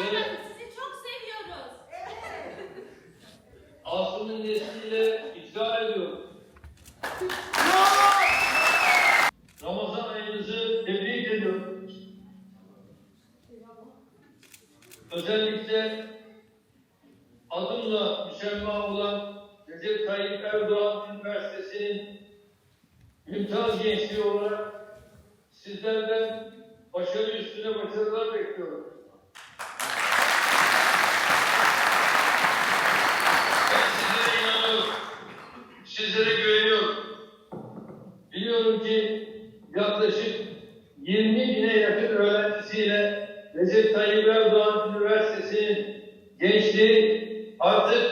Böyle sizi çok seviyoruz. Aslında nesliyle icra ediyoruz. Ramazan ayınızı tebrik ediyorum. Özellikle adımla müşemma olan Recep Tayyip Erdoğan Üniversitesi'nin mümtaz gençliği olarak sizlerden başarı üstüne başarılar bekliyorum. Biliyorum ki yaklaşık 20 bine yakın öğrencisiyle Recep Tayyip Erdoğan Üniversitesi'nin gençliği artık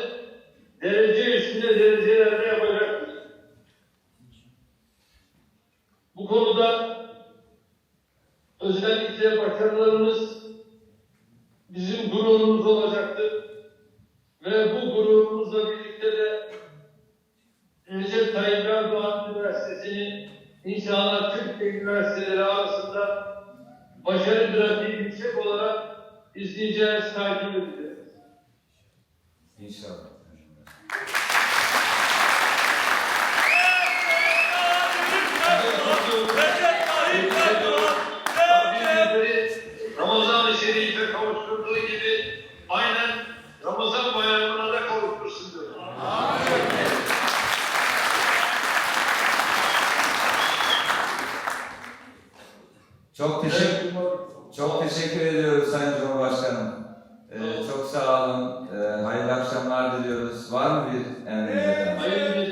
derece üstünde derecelerde yapacaktır. Bu konuda özellikle başarılarımız bizim gururumuz olacaktır. Üniversitesi'nin inşallah Türkiye üniversiteleri arasında başarı grafiği yüksek olarak izleyeceğiz, takip edeceğiz. İnşallah. Ramazan-ı Şerif'e kavuşturduğu gibi aynen Ramazan bayramına Çok teşekkür çok teşekkür ediyoruz Sayın Cumhurbaşkanım. Ee, çok sağ olun. Ee, hayırlı akşamlar diliyoruz. Var mı bir emriniz? Hayırlı